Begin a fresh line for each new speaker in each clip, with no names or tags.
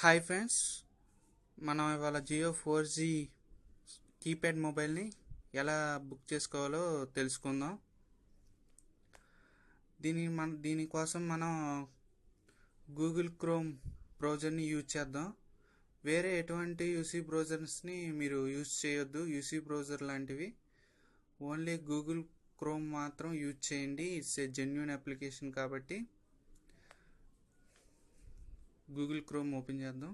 Hi friends మనం ఇవాళ Jio four G keypad మొబైల్ని ఎలా బుక్ చేసుకోవాలో తెలుసుకుందాం. దీని మన దీనికోసం మనం గూగుల్ క్రోమ్ బ్రౌజర్ని యూజ్ చేద్దాం. వేరే ఎటువంటి యూసీ బ్రౌజర్స్ని మీరు యూజ్ చేయొద్దు యూసీ బ్రౌజర్ లాంటివి. ఓన్లీ గూగుల్ క్రోమ్ మాత్రం యూజ్ చేయండి. ఇట్స్ ఏ జెన్యున్ అప్లికేషన్ కాబట్టి. గూగుల్ క్రోమ్ ఓపెన్ చేద్దాం.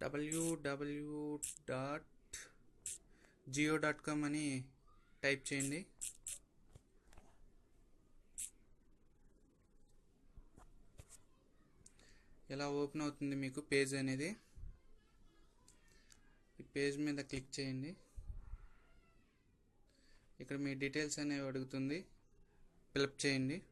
WW dot Jio dot com అని టైప్ చేయండి. ఇలా ఓపెన్ అవుతుంది మీకు పేజ్ అనేది? ఈ పేజ్ మీద క్లిక్ చేయండి. ఇక్కడ మీ డీటెయిల్స్ అనేవి అడుగుతుంది. ఫిలప్ చేయండి.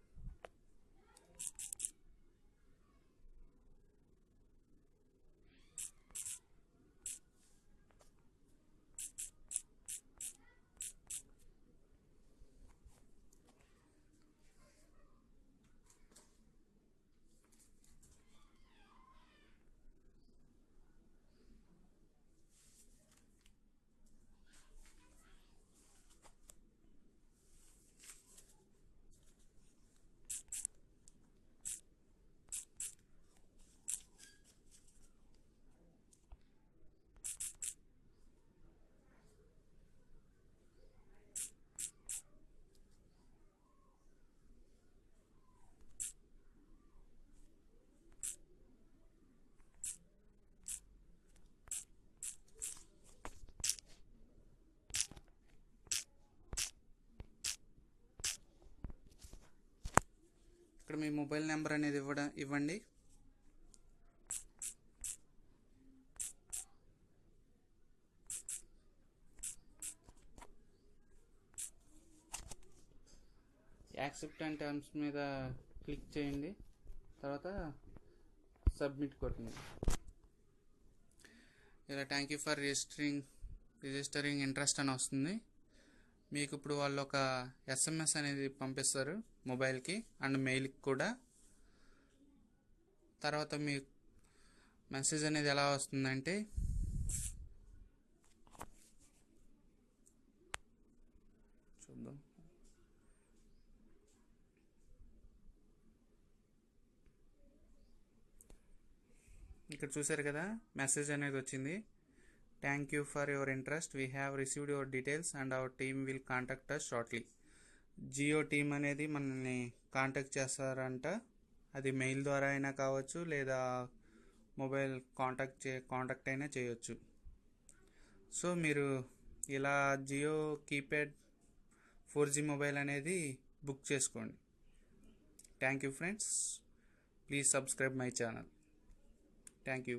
ఇక్కడ మీ మొబైల్ నెంబర్ అనేది ఇవ్వడం ఇవ్వండి. యాక్సెప్ట్ అండ్ టర్మ్స్ మీద క్లిక్ చేయండి. తర్వాత సబ్మిట్ కొట్టండి. ఇలా thank you for registering registering interest అని వస్తుంది. మీకు ఇప్పుడు వాళ్ళు ఒక ఎస్ఎంఎస్ అనేది పంపిస్తారు మొబైల్కి అండ్ మెయిల్కి కూడా. తర్వాత మీ మెసేజ్ అనేది ఎలా వస్తుందంటే చూద్దాం. ఇక్కడ చూసారు కదా మెసేజ్ అనేది వచ్చింది. Thank you for your interest we have received your details and our team will contact us shortly Jio team అనేది మనల్ని కాంటాక్ట్ చేస్తారంట. అది మెయిల్ ద్వారా అయినా కావచ్చు లేదా మొబైల్ కాంటాక్ట్ చే కాంటాక్ట్ అయినా చేయొచ్చు. సో మీరు ఇలా Jio keypad four G mobile అనేది బుక్ చేసుకోండి. Thank you friends please subscribe my channel thank you